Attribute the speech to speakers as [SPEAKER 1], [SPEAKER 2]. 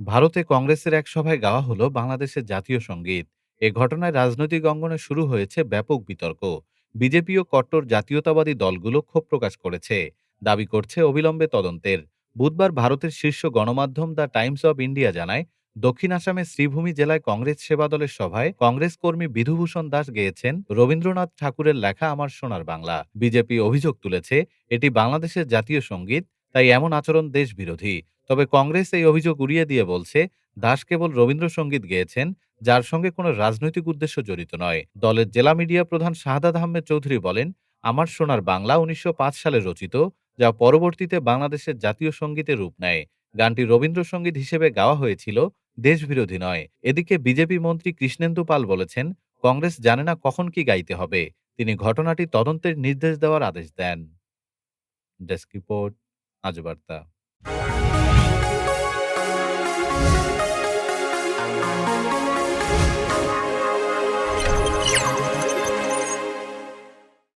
[SPEAKER 1] ভারতে কংগ্রেসের এক সভায় গাওয়া হলো বাংলাদেশের জাতীয় সংগীত। এ ঘটনায় রাজনৈতিক অঙ্গনে শুরু হয়েছে ব্যাপক বিতর্ক। বিজেপি ও কট্টর জাতীয়তাবাদী দলগুলো ক্ষোভ প্রকাশ করেছে। দাবি করছে অবিলম্বে তদন্তের। বুধবার ভারতের শীর্ষ গণমাধ্যম দ্য টাইমস অব ইন্ডিয়া জানায়, দক্ষিণ আসামের শ্রীভূমি জেলায় কংগ্রেস সেবা দলের সভায় কংগ্রেস কর্মী বিধুভূষণ দাস গেয়েছেন রবীন্দ্রনাথ ঠাকুরের লেখা আমার সোনার বাংলা। বিজেপি অভিযোগ তুলেছে, এটি বাংলাদেশের জাতীয় সংগীত, তাই এমন আচরণ দেশ বিরোধী তবে কংগ্রেস এই অভিযোগ উড়িয়ে দিয়ে বলছে, দাস কেবল রবীন্দ্রসঙ্গীত গেয়েছেন, যার সঙ্গে কোনো রাজনৈতিক উদ্দেশ্য জড়িত নয়। দলের জেলা মিডিয়া প্রধান শাহাদাত আহমেদ চৌধুরী বলেন, আমার সোনার বাংলা উনিশশো পাঁচ সালে রচিত, যা পরবর্তীতে বাংলাদেশের জাতীয় সঙ্গীতের রূপ নেয়। গানটি রবীন্দ্রসঙ্গীত হিসেবে গাওয়া হয়েছিল, দেশবিরোধী নয়। এদিকে বিজেপি মন্ত্রী কৃষ্ণেন্দু পাল বলেছেন, কংগ্রেস জানে না কখন কি গাইতে হবে। তিনি ঘটনাটি তদন্তের নির্দেশ দেওয়ার আদেশ দেন। ডেস্ক রিপোর্ট আজ বার্তা